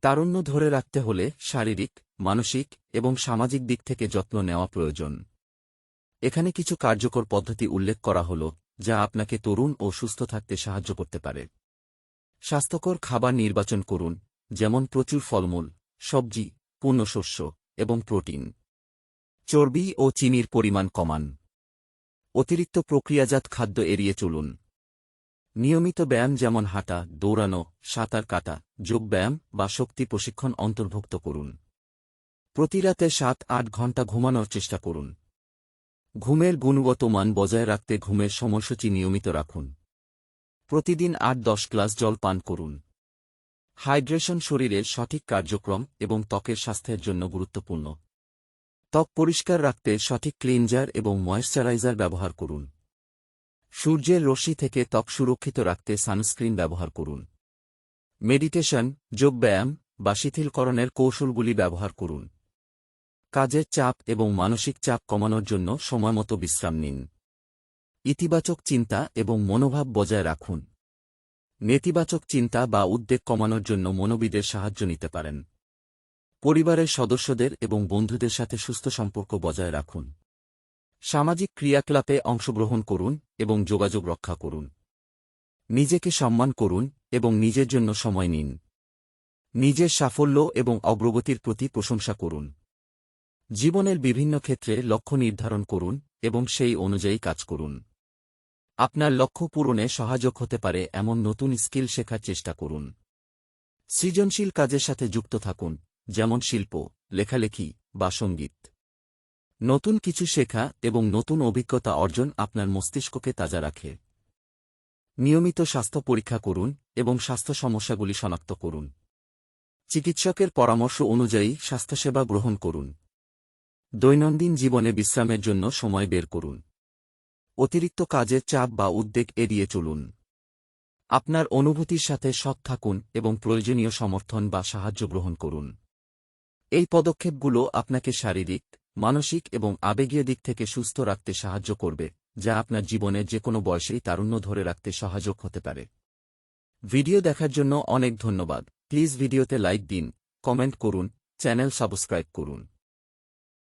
তারুণ্য ধরে রাখতে হলে শারীরিক, মানসিক এবং সামাজিক দিক থেকে যত্ন নেওয়া প্রয়োজন। এখানে কিছু কার্যকর পদ্ধতি উল্লেখ করা হল, যা আপনাকে তরুণ ও সুস্থ থাকতে সাহায্য করতে পারে। স্বাস্থ্যকর খাবার নির্বাচন করুন, যেমন প্রচুর ফলমূল, সবজি, পূর্ণশস্য এবং প্রোটিন। চর্বি ও চিনির পরিমাণ কমান। অতিরিক্ত প্রক্রিয়াজাত খাদ্য এড়িয়ে চলুন। নিয়মিত ব্যায়াম যেমন হাঁটা, দৌড়ানো, সাঁতার কাটা যোগব্যায়াম বা শক্তি প্রশিক্ষণ অন্তর্ভুক্ত করুন। প্রতি রাতে সাত আট ঘণ্টা ঘুমানোর চেষ্টা করুন। ঘুমের গুণগত মান বজায় রাখতে ঘুমের সময়সূচি নিয়মিত রাখুন। প্রতিদিন আট দশ গ্লাস জল পান করুন। হাইড্রেশন শরীরের সঠিক কার্যক্রম এবং ত্বকের স্বাস্থ্যের জন্য গুরুত্বপূর্ণ। ত্বক পরিষ্কার রাখতে সঠিক ক্লিনজার এবং ময়েশ্চারাইজার ব্যবহার করুন। সূর্যের রশ্মি থেকে ত্বক সুরক্ষিত রাখতে সানস্ক্রিন ব্যবহার করুন। মেডিটেশন, যোগব্যায়াম বা শিথিলকরণের কৌশলগুলি ব্যবহার করুন। কাজের চাপ এবং মানসিক চাপ কমানোর জন্য সময়মতো বিশ্রাম নিন। ইতিবাচক চিন্তা এবং মনোভাব বজায় রাখুন। নেতিবাচক চিন্তা বা উদ্বেগ কমানোর জন্য মনোবিদের সাহায্য নিতে পারেন। পরিবারের সদস্যদের এবং বন্ধুদের সাথে সুস্থ সম্পর্ক বজায় রাখুন। সামাজিক ক্রিয়াকলাপে অংশগ্রহণ করুন এবং যোগাযোগ রক্ষা করুন। নিজেকে সম্মান করুন এবং নিজের জন্য সময় নিন। নিজের সাফল্য এবং অগ্রগতির প্রতি প্রশংসা করুন। জীবনের বিভিন্ন ক্ষেত্রে লক্ষ্য নির্ধারণ করুন এবং সেই অনুযায়ী কাজ করুন। আপনার লক্ষ্য পূরণে সহায়ক হতে পারে এমন নতুন স্কিল শেখার চেষ্টা করুন। সৃজনশীল কাজের সাথে যুক্ত থাকুন, যেমন শিল্প, লেখালেখি বা সংগীত। নতুন কিছু শেখা এবং নতুন অভিজ্ঞতা অর্জন আপনার মস্তিষ্ককে তাজা রাখে। নিয়মিত স্বাস্থ্য পরীক্ষা করুন এবং স্বাস্থ্য সমস্যাগুলি শনাক্ত করুন। চিকিৎসকের পরামর্শ অনুযায়ী স্বাস্থ্যসেবা গ্রহণ করুন। দৈনন্দিন জীবনে বিশ্রামের জন্য সময় বের করুন। অতিরিক্ত কাজের চাপ বা উদ্বেগ এড়িয়ে চলুন। আপনার অনুভূতির সাথে সৎ থাকুন এবং প্রয়োজনীয় সমর্থন বা সাহায্য গ্রহণ করুন। এই পদক্ষেপগুলো আপনাকে শারীরিক মানসিক এবং আবেগীয় দিক থেকে সুস্থ রাখতে সাহায্য করবে, যা আপনার জীবনে যে কোনো বয়সেই তারুণ্য ধরে রাখতে সহায়ক হতে পারে। ভিডিও দেখার জন্য অনেক ধন্যবাদ। প্লিজ ভিডিওতে লাইক দিন, কমেন্ট করুন, চ্যানেল সাবস্ক্রাইব করুন।